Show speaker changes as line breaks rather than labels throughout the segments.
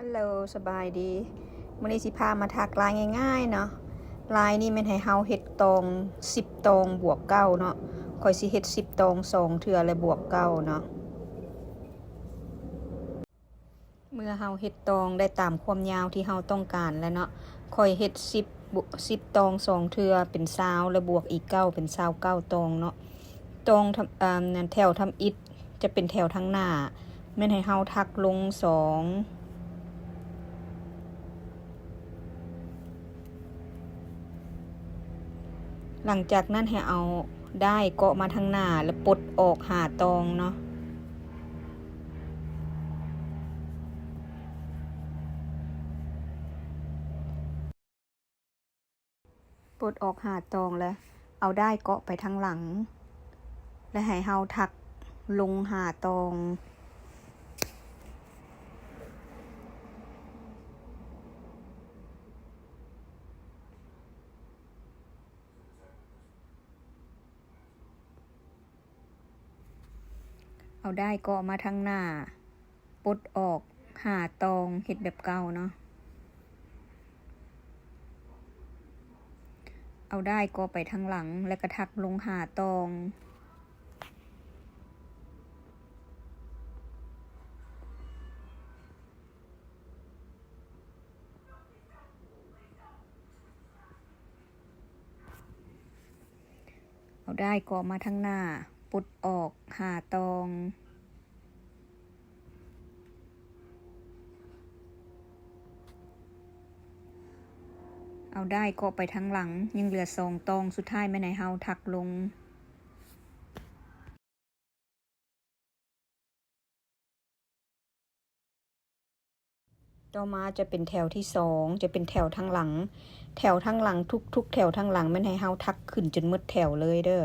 ฮัลโหลสบายดีมื้อนี้สิพามาทักลายง่ายๆเนาะลายนี่ม่นให้เฮาเฮ็ดตอง10ตองบวกเก้าเนาะคอยสิเฮ็ด10ตองสองเทื่อและบวกเก้าเนาะเมื่อเฮาเฮ็ดตองได้ตามความยาวที่เฮาต้องการแล้วเนาะคอยเฮ็ด10บวก10ตองสองเทื่อเป็น20แล้วบวกอีกเก้าเป็น29ตองเนาะตองทำอ่านั่นแถวทำอิฐจะเป็นแถวทางหน้าแม่นให้เฮาทักลงสอง หลังจากนั้นให้เอาได้เกาะมาทางหน้าแล้วปลดออกหาตองเนาะปลดออกหาตองแล้ว เอาได้เกาะไปทางหลัง และให้เฮาทักลงหาตอง เอาได้กาะมาทางหน้าปดออกหาตองเห็ดแบบเก่าเนาะเอาได้ก็ไปทางหลังแล้วก็ทักลงหาตอง เอาได้กาะมาทางหน้า ปลดออกหาตอง เอาได้กาะไปทางหลัง ยังเหลือสองตองสุดท้ายแม่ไหนเฮาทักลงต่อมาจะเป็นแถวที่สองจะเป็นแถวทางหลัง แถวทางหลังทุกๆ แถวทางหลังแม่นให้เฮาทักขึ้นจนหมดแถวเลยเด้อ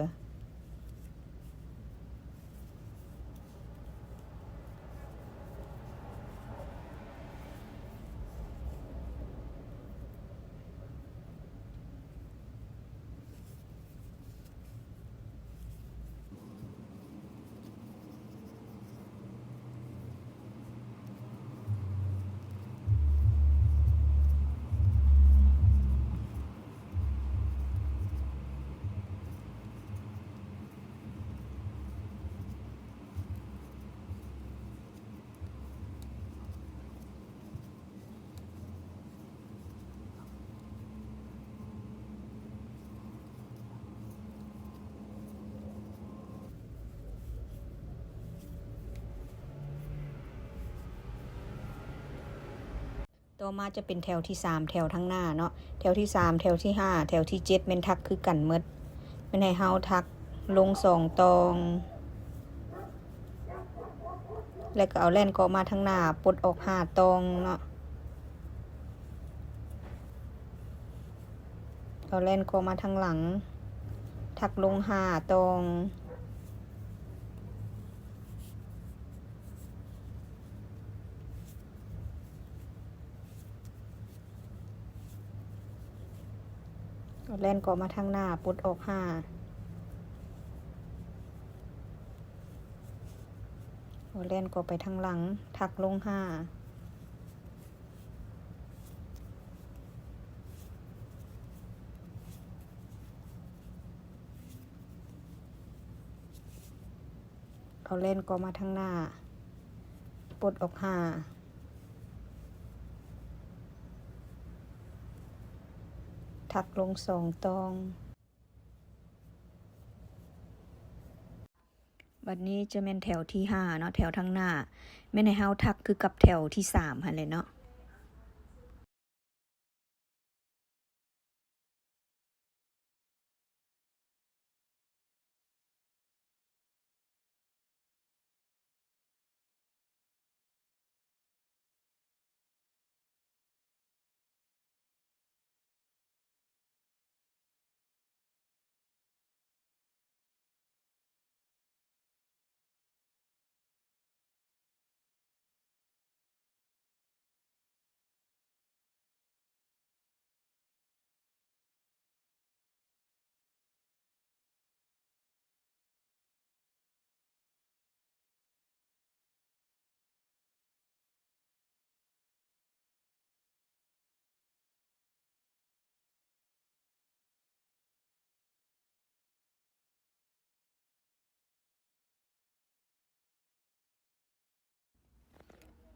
ต่อมาจะเป็นแถวที่สามแถวทางหน้าเนาะแถวที่สามแถวที่ห้าแถวที่เจ็ดเมนทักคือกันเมดแม่นให้เฮาทักลงสองตอง แล้วก็เอาแล่นเกาะมาทางหน้าปลดออกห้าตองเนาะเอาแล่นเกาะมาทางหลัง ทักลงห้าตอง แล่นเกาะมาทางหน้าปลดออกห้าเอแล่นเกาะไปทางหลังทักลงห้าเอาแล่นกาะมาทางหน้า ปลดออกห้า ถักลงสองตอง วันนี้จะเป็นแถวที่ห้าเนาะแถวทางหน้าแม่ในเฮาทักคือกับแถวที่สามหันเลยเนาะ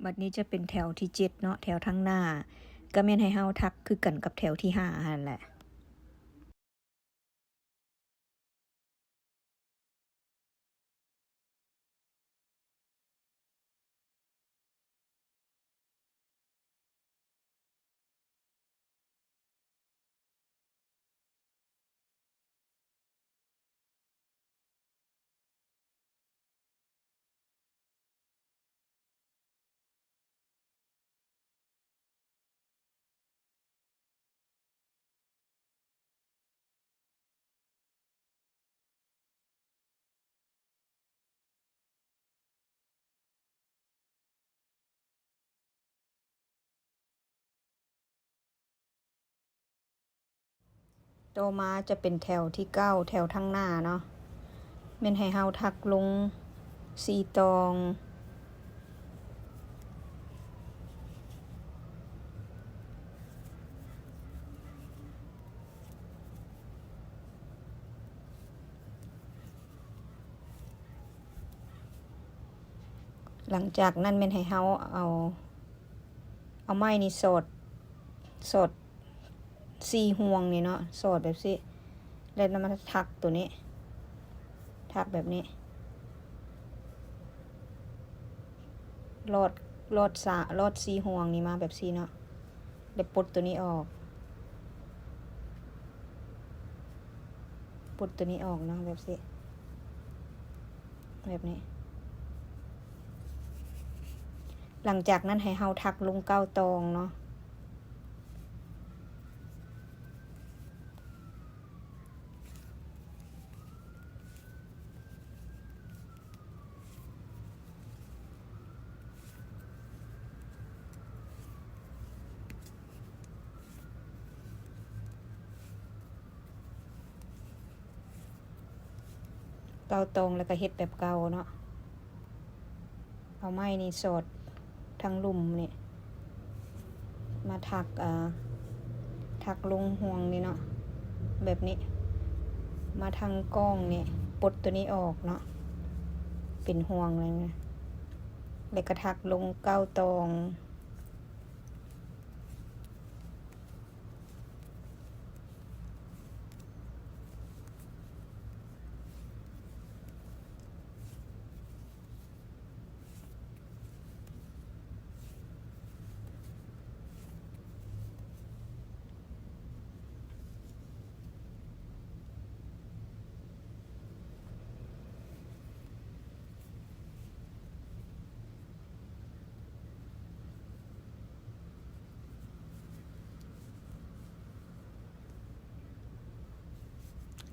บัดนี้จะเป็นแถวที่เจ็ดเนาะแถวทั้งหน้า ก็แม่นให้เฮาทักคือกันกับแถวที่ห้าหันแหละ ต่อมาจะเป็นแถวที่เก้าแถวทั้งหน้าเนาะแม่นให้เฮาทักลงสีตองหลังจากนั้นแม่นให้เฮาเอา เอาไม้นี่สด สด สีห่วงนี่เนาะสอดแบบสิแล้วนำมาทักตัวนี้ทักแบบนี้ลอดลอดสาลอดสีห่วงนี่มาแบบสีเนาะแล้วปลดตัวนี้ออกปลดตัวนี้ออกเนาะแบบสิแบบนี้ หลังจากนั้นให้เฮาทักลงเก้าตองเนาะ เกาตรงแล้วก็เฮ็ดแบบเก่าเนาะเอาไม้นี่สอดทั้งลุ่มนี่มาถักอ่าถักลงห่วงนี่เนาะแบบนี้ มาทางกล้องนี่ปลดตัวนี้ออกเนาะเป็นห่วงเลยนะแล้วก็ถักลงเก้าตอง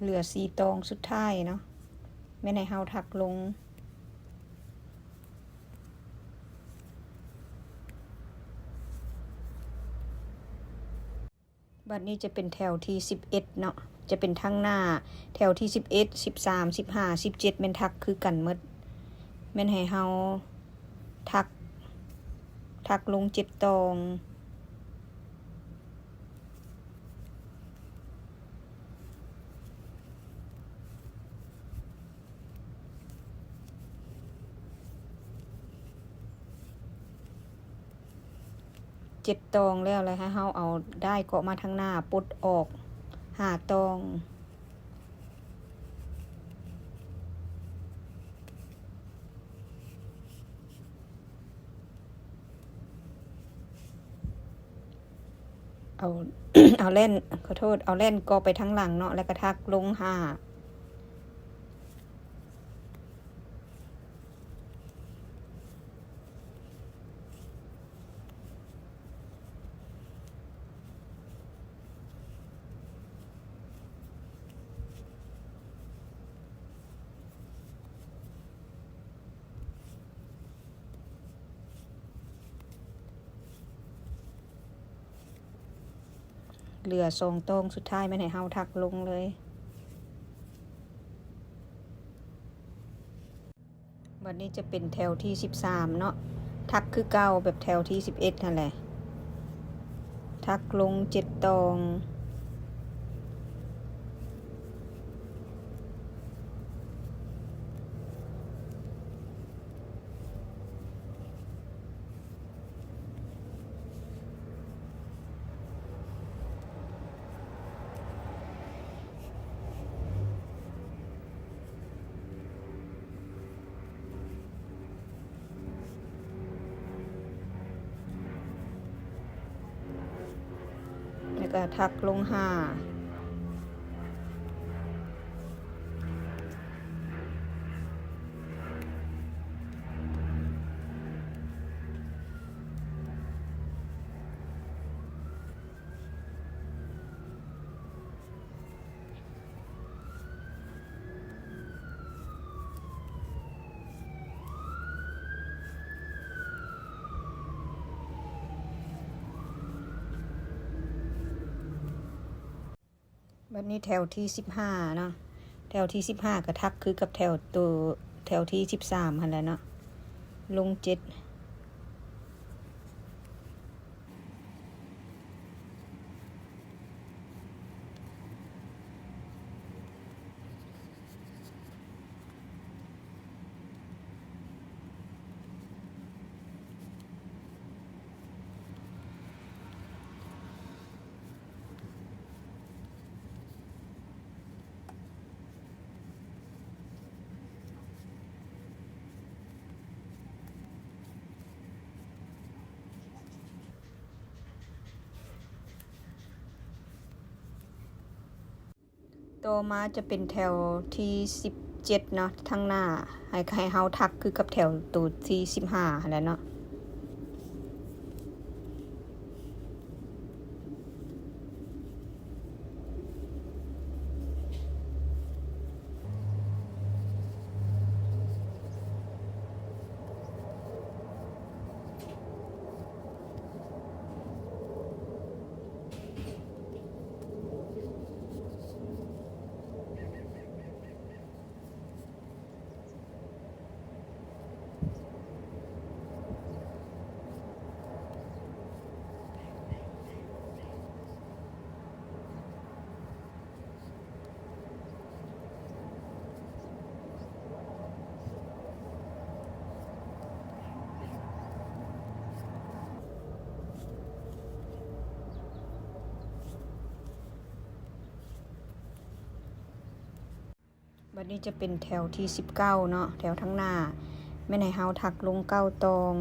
เหลือสีตองสุดท้ายเนาะไม่ในเฮาถักลง บัดนี้จะเป็นแถวที่สิบเอ็ดเนาะจะเป็นทั้งหน้า แถวที่สิบเอ็ดสิบสามสิบห้าสิบเจ็ดเป็นทักคือกันหมดแม่นให้เฮาทักทักลงเจ็ดตอง เจ็ดตองแล้วเลยให้เฮาเอาได้เกาะมาทางหน้าปลดออกหาตอง เอา เอาเล่นขอโทษ เอาเล่นก็ไปทั้งหลังเนาะแล้วก็ทักลงหา เหลือทรงตรงสุดท้ายไม่ให้เฮาทักลงเลย วันนี้จะเป็นแถวที่สิบสามเนาะทักคือเก่าแบบแถวที่สิบเอ็ดนั่นแหละ ทักลงเจ็ดตอง ก็ ทักลงหาันนี้แถวที่สิบห้าเนาะแถวที่สิบห้ากระทักคือกับแถวตัวแถวที่สิบสามหันแหล้วเนาะลงเจ็ด ต่อมาจะเป็นแถวที่สิบเจ็ดเนาะทางหน้าให้ให้เฮาทักคือกับแถวตัวที่สิบห้าแล้วเนาะ บัดนี้จะเป็นแถวที่สิบเก้าเนาะแถวทั้งหน้าแม่นให้เฮาถักลงเก้าตอง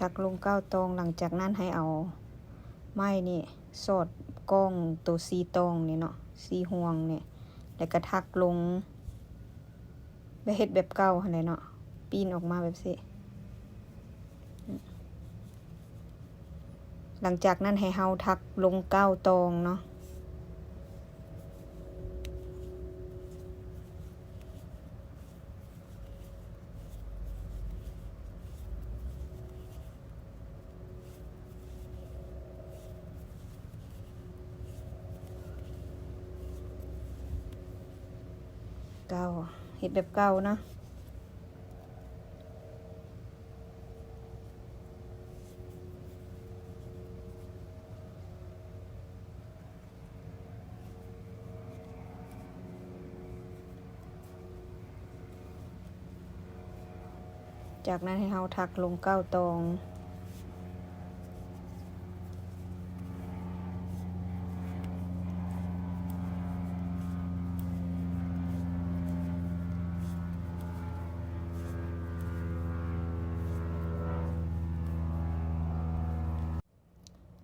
ทักลงเก้าตองหลังจากนั้นให้เอา ไม้นี่สอดกล้องตัวซีตองนี่เนาะซีห่วงเนี่ยแล้วก็ทักลงไปเฮ็ดแบบเก่าอะไรเนาะปีนออกมาแบบสิหลังจากนั้นให้เฮาทักลงเก้าตองเนาะ เก้าเฮ็ดแบบเก่านะจากนั้นให้เฮาทักลงเก้าตอง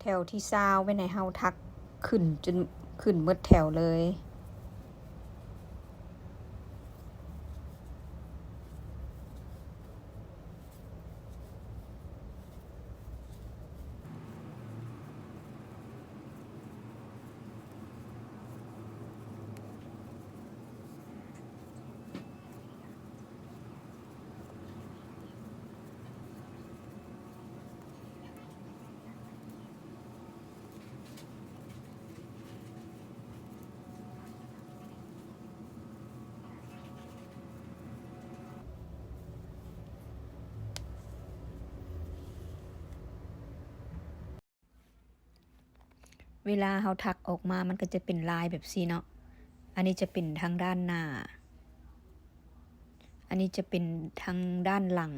แถวที่ซาวไว้ในเฮาทักขึ้นจนขึ้นเมดแถวเลย เวลาเฮาทักออกมามันก็จะเป็นลายแบบซีเนาะ อันนี้จะเป็นทางด้านหน้า อันนี้จะเป็นทางด้านหลัง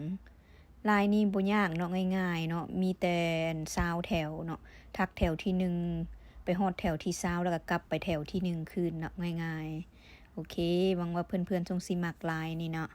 ลายนี้บ่ยากเนาะง่ายๆเนาะ มีแต่ซาวแถวเนาะทักแถวที่หนึ่งไปฮอดแถวที่ซาวแล้วก็กลับไปแถวที่หนึ่งคืนเนาะง่ายๆ โอเคหวังว่าเพื่อนๆจงสิมักลายนี่เนาะ